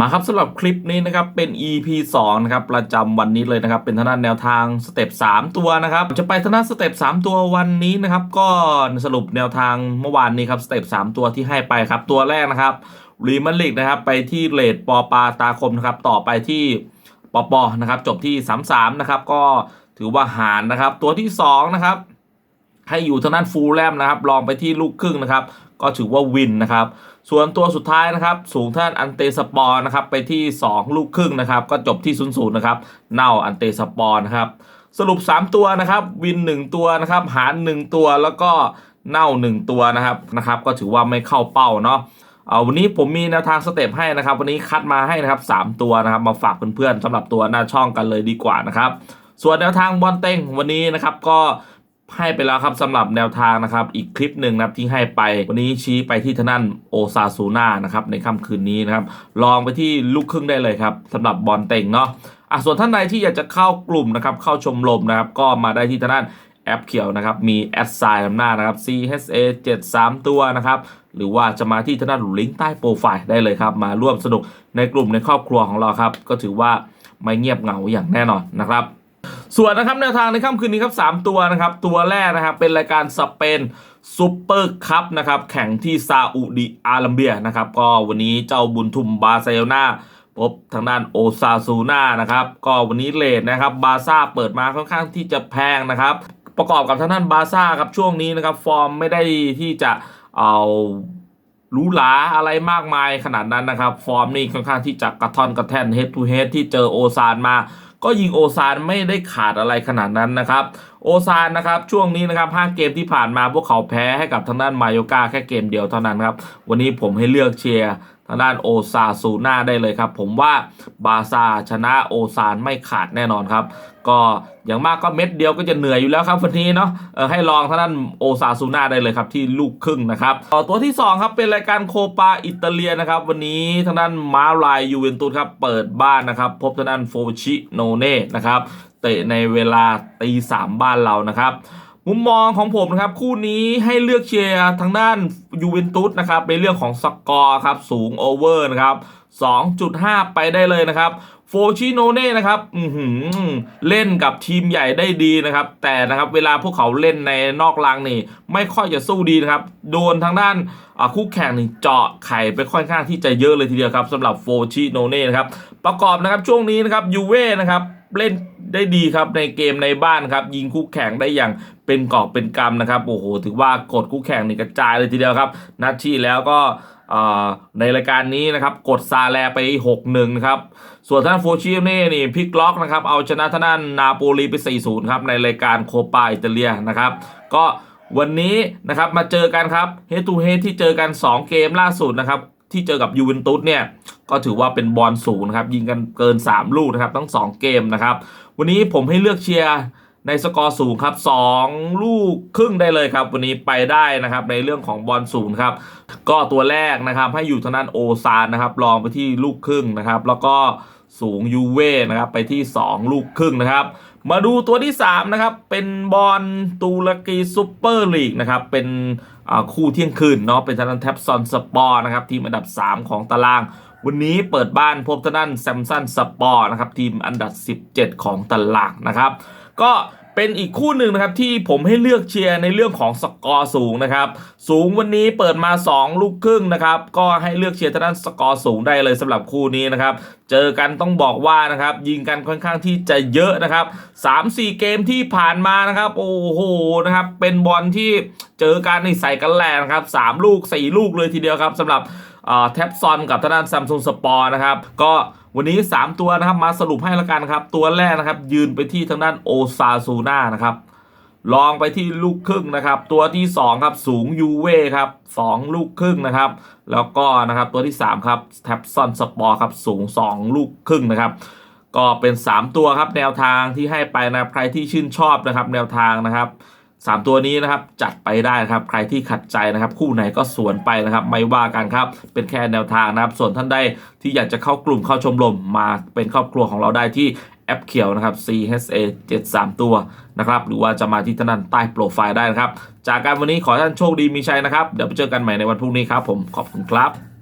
มาครับสำหรับคลิปนี้นะครับเป็น EP 2นะครับประจำวันนี้เลยนะครับเป็นทางด้านแนวทางสเต็ป3ตัวนะครับจะไปทางด้านสเต็ป3ตัววันนี้นะครับก็สรุปแนวทางเมื่อวานนี้ครับสเต็ป3ตัวที่ให้ไปครับตัวแรกนะครับรีมันลิกนะครับไปที่เลดปอปาตาคมนะครับต่อไปที่ปอปอนะครับจบที่ 33นะครับก็ถือว่าหารนะครับตัวที่2นะครับให้อยู่ทางด้านฟูลแลมนะครับลองไปที่ลูกครึ่งนะครับ ก็ถือว่าวินนะครับ ส่วนตัวสุดท้ายนะครับ สูงท่านอันเตสปอร์นะครับ ไปที่ 2 ลูกครึ่งนะครับ ก็จบที่0ูนย์นะครับ เน่าอันเตสปอร์นะครับ สรุป 3 ตัวนะครับ วิน 1 ตัวนะครับ หาร 1 ตัวแล้วก็เน่า 1 ตัวนะครับนะครับ ก็ถือว่าไม่เข้าเป้าเนาะเอาวันนี้ผมมีแนวทางสเต็ปให้นะครับ วันนี้คัดมาให้นะครับ 3 ตัวนะครับ มาฝากเพื่อนๆสำหรับตัวหน้าช่องกันเลยดีกว่านะครับ ส่วนแนวทางบอลเต้งวันนี้นะครับก็ ให้ไปแล้วครับสำหรับแนวทางนะครับ อีกคลิปหนึ่งนะครับที่ให้ไปวันนี้ชี้ไปที่ทางด้านโอซาซูน่านะครับในค่ำคืนนี้นะครับ ลองไปที่ลูกครึ่งได้เลยครับสำหรับบอลเต็งเนาะอะส่วนท่านใดที่อยากจะเข้ากลุ่มนะครับเข้าชมรมนะครับ ก็มาได้ที่ทางด้านแอปเขียวนะครับ มีแอดไซน์นำหน้านะครับ CHA 73 ตัวนะครับ หรือว่าจะมาที่ทางด้านลิงก์ใต้โปรไฟล์ได้เลยครับ มาร่วมสนุกในกลุ่มในครอบครัวของเราครับ ก็ถือว่าไม่เงียบเหงาอย่างแน่นอนนะครับ ส่วนนะครับแนวทางในค่ำคืนนี้ครับ 3 ตัวนะครับ ตัวแรกนะครับเป็นรายการสเปนซูเปอร์คัพนะครับแข่งที่ซาอุดิอาระเบียนะครับก็วันนี้เจ้าบุญทุมบาเซโลนาพบทางด้านโอซาซูน่านะครับก็วันนี้เลทนะครับบาซ่าเปิดมาค่อนข้างที่จะแพงนะครับ ประกอบกับทางด้านบาซ่าครับช่วงนี้นะครับฟอร์มไม่ได้ที่จะเอารู้หราอะไรมากมายขนาดนั้นนะครับ ฟอร์มนี่ค่อนข้างที่จะกระท่อนกระแท่นเฮดทูเฮดที่เจอโอซานมา ก็ยิงโอซานไม่ได้ขาดอะไรขนาดนั้นนะครับ โอซานนะครับช่วงนี้นะครับ5เกมที่ผ่านมาพวกเขาแพ้ให้กับทางด้านมาโยกาแค่เกมเดียวเท่านั้นครับ วันนี้ผมให้เลือกเชียร์ ทางด้านโอซาซูน่าได้เลยครับ ผมว่าบาซาชนะโอซานไม่ขาดแน่นอนครับ ก็อย่างมากก็เม็ดเดียวก็จะเหนื่อยอยู่แล้วครับวันนี้เนาะเออให้ลองทางด้านโอซาซูน่าได้เลยครับที่ลูกครึ่งนะครับต่อตัวที่ 2 ครับเป็นรายการโคปาอิตาเลียนะครับ วันนี้ทางด้านมาลายยูเวนตุสครับเปิดบ้านนะครับ พบทางด้านโฟชิโนเน่นะครับเตะในเวลาตีสามบ้านเรานะครับ มุมมองของผมนะครับ คู่นี้ให้เลือกเชียร์ทางด้านยูเวนตุสนะครับในเรื่องของสกอร์ครับสูงโอเวอร์นะครับ 2.5 ไปได้เลยนะครับโฟชิโนเน่นะครับอืเล่นกับทีมใหญ่ได้ดีนะครับ แต่นะครับเวลาพวกเขาเล่นในนอกรางนี่ ไม่ค่อยจะสู้ดีนะครับ โดนทางด้านคู่แข่งนี่เจาะไข่ไปค่อนข้างที่จะเยอะเลยทีเดียวครับสำหรับโฟชิโนเน่นะครับ ประกอบนะครับช่วงนี้นะครับยูเว่นะครับ เล่นได้ดีครับในเกมในบ้านครับ ยิงคู่แข่งได้อย่างเป็นกอบเป็นกำนะครับโอ้โหถือว่ากดคู่แข่งนี่กระจายเลยทีเดียวครับนัดที่แล้วก็ในรายการนี้นะครับกดซาแลไป 6-1นะครับส่วนท่านโฟชิเน่นี่พิกล็อกนะครับเอาชนะท่านด้านนาโปลีไป 4-0ครับในรายการโคปาอิตาเลียนะครับก็วันนี้นะครับมาเจอกันครับเฮตูเฮที่เจอกัน 2 เกมล่าสุดนะครับ ที่เจอกับยูเวนตุสเนี่ยก็ถือว่าเป็นบอลสูงนะครับยิงกันเกิน 3 ลูกนะครับทั้ง 2 เกมนะครับ วันนี้ผมให้เลือกเชียร์ในสกอร์สูงครับ 2 ลูกครึ่งได้เลยครับ วันนี้ไปได้นะครับในเรื่องของบอลสูงครับ ก็ตัวแรกนะครับให้อยู่ทางด้านโอซานนะครับลองไปที่ลูกครึ่งนะครับ แล้วก็ สูงยูเว่นะครับไปที่ 2 ลูกครึ่งนะครับ มาดูตัวที่ 3 นะครับ เป็นบอลตุรกีซูเปอร์ลีกนะครับ เป็นคู่เที่ยงคืนเนาะเป็นทางด้านแท็บซอนสปอร์นะครับ ทีมอันดับ 3 ของตาราง วันนี้เปิดบ้านพบทางด้านแซมสันสปอร์นะครับ ทีมอันดับ 17 ของตารางนะครับ ก็ เป็นอีกคู่หนึ่งนะครับที่ผมให้เลือกเชียร์ในเรื่องของสกอร์สูงนะครับสูงวันนี้เปิดมา 2 ลูกครึ่งนะครับก็ให้เลือกเชียร์ทางด้านสกอร์สูงได้เลยสำหรับคู่นี้นะครับเจอกันต้องบอกว่านะครับยิงกันค่อนข้างที่จะเยอะนะครับ3-4 เกมที่ผ่านมานะครับโอ้โหนะครับเป็นบอลที่เจอกันในใส่กันแรงนะครับ3ลูก 4 ลูกเลยทีเดียวครับสำหรับ แท็บซอนกับทางด้านซัมซุงสปอร์นะครับ ก็วันนี้ 3 ตัวนะครับมาสรุปให้แล้วกันครับ ตัวแรกนะครับ ยืนไปที่ทางด้านโอซาซูน่านะครับลองไปที่ลูกครึ่งนะครับ ตัวที่ 2 ครับ สูงยูเว่ครับ2ลูกครึ่งนะครับ แล้วก็นะครับตัวที่ 3 ครับแท็บซอนสปอร์ครับ สูง 2 ลูกครึ่งนะครับ ก็เป็น 3 ตัวครับแนวทางที่ให้ไปนะใครที่ชื่นชอบนะครับ แนวทางนะครับ สามตัวนี้นะครับจัดไปได้นะครับใครที่ขัดใจนะครับ คู่ไหนก็สวนไปนะครับ ไม่ว่ากันครับเป็นแค่แนวทางนะครับ ส่วนท่านใดที่อยากจะเข้ากลุ่มเข้าชมรมมาเป็นครอบครัวของเราได้ที่แอปเขียวนะครับ CHA 73 ตัวนะครับ หรือว่าจะมาที่ท่านั้นใต้โปรไฟล์ได้นะครับ จากการวันนี้ขอท่านโชคดีมีชัยนะครับ เดี๋ยวไปเจอกันใหม่ในวันพรุ่งนี้ครับผมขอบคุณครับ